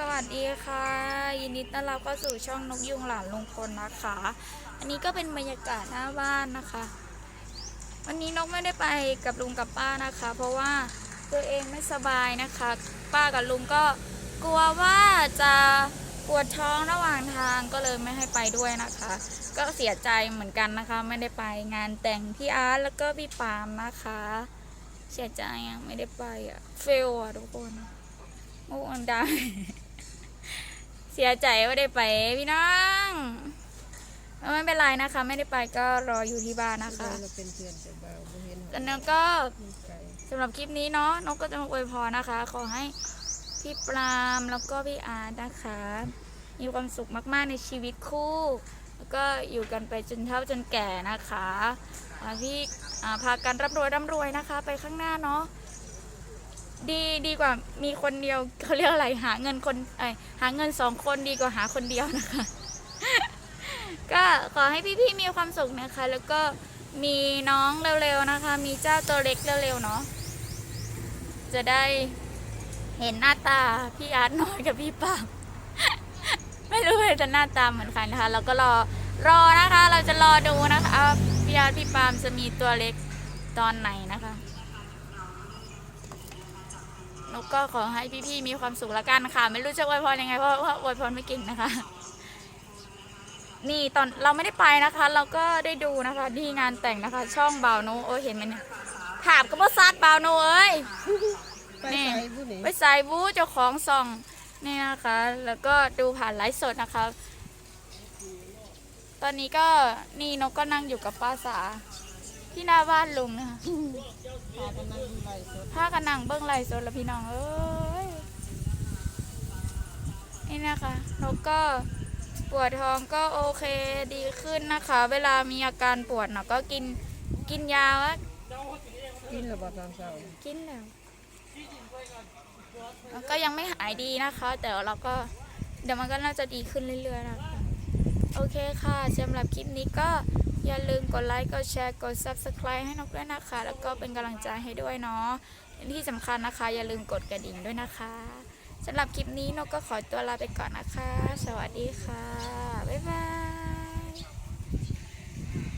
สวัสดีค่ะ ยินดีต้อนรับเข้าสู่ช่องนกยุงหลานลุงพลนะคะ อันนี้ก็เป็นบรรยากาศหน้าบ้านนะคะ วันนี้นกไม่ได้ไปกับลุงกับป้านะคะ เพราะว่าตัวเองไม่สบายนะคะ ป้ากับลุงก็กลัวว่าจะปวดท้องระหว่างทางก็เลยไม่ให้ไปด้วยนะคะ ก็เสียใจเหมือนกันนะคะ ไม่ได้ไปงานแต่งพี่อาร์ตแล้วก็พี่ปาล์มนะคะ เสียใจอะไม่ได้ไปอะเฟลอะทุกคนโอ้อันด เสียใจว่าได้ไปพี่น้องไม่เป็นไรนะคะ ไม่ได้ไปก็รออยู่ที่บ้านนะคะเราเป็นเพื่อนแต่บ่าวเห็นแล้วนกก็มีไก่สำหรับคลิปนี้เนาะนกก็จะมาอวยพรนะคะ ขอให้พี่ปรามแล้วก็พี่อาร์ตนะคะ มีความสุขมากๆในชีวิตคู่ แล้วก็อยู่กันไปจนเฒ่าจนแก่นะคะพี่พากันร่ำรวยร่ำรวยนะคะ ไปข้างหน้าเนาะ ดีดีกว่ามีคนเดียวเขาเรียกอะไรหาเงินคนไอยหาเงินสองคนดีกว่าหาคนเดียวนะคะ ก็ขอให้พี่ๆมีความสุขนะคะ แล้วก็มีน้องเร็วๆนะคะ มีเจ้าตัวเล็กเร็วๆเนาะจะได้เห็นหน้าตาพี่อาร์ตน้อยกับพี่ปามไม่รู้ว่าจะหน้าตาเหมือนใครนะคะ เราก็รอรอนะคะ เราจะรอดูนะคะพี่อาร์ตพี่ปามจะมีตัวเล็กตอนไหนนะคะ นกก็ขอให้พี่ๆมีความสุขละกันค่ะ ไม่รู้จะอวยพรยังไงเพราะว่าอวยพรไม่เก่งนะคะ นี่ตอนเราไม่ได้ไปนะคะ เราก็ได้ดูนะคะที่งานแต่งนะคะ ช่องบ่าวโนโอ้ยเห็นไหมเนี่ยถามก็บ่ซัดบ่าวโนเอ้ยไปนี่ใส่ผู้นี้ไปใส่บูเจ้าของส่องนี่นะคะ แล้วก็ดูผ่านไลฟ์สดนะคะ ตอนนี้ก็นี่นกก็นั่งอยู่กับป้าสา ที่หน้าบ้านลุงนะคะพากันนั่งดูไลฟ์สดพากันนั่งเบิ้งไลฟ์สดแล้วพี่น้องเอ้ยนี่นะคะนกก็ปวดท้องก็โอเคดีขึ้นนะคะ เวลามีอาการปวดเนาะก็กินกินยาว่ากินแล้วบ่ตอนเช้ากินแล้วแล้วก็ยังไม่หายดีนะคะ แต่เราก็เดี๋ยวมันก็น่าจะดีขึ้นเรื่อยๆนะคะโอเคค่ะสำหรับคลิปนี้ก็ อย่าลืมกดไลค์กดแชร์กด Subscribe ให้นกด้วยนะคะ แล้วก็เป็นกำลังใจให้ด้วยเนาะที่สำคัญนะคะ อย่าลืมกดกระดิ่งด้วยนะคะสำหรับคลิปนี้นกก็ขอตัวลาไปก่อนนะคะ สวัสดีค่ะ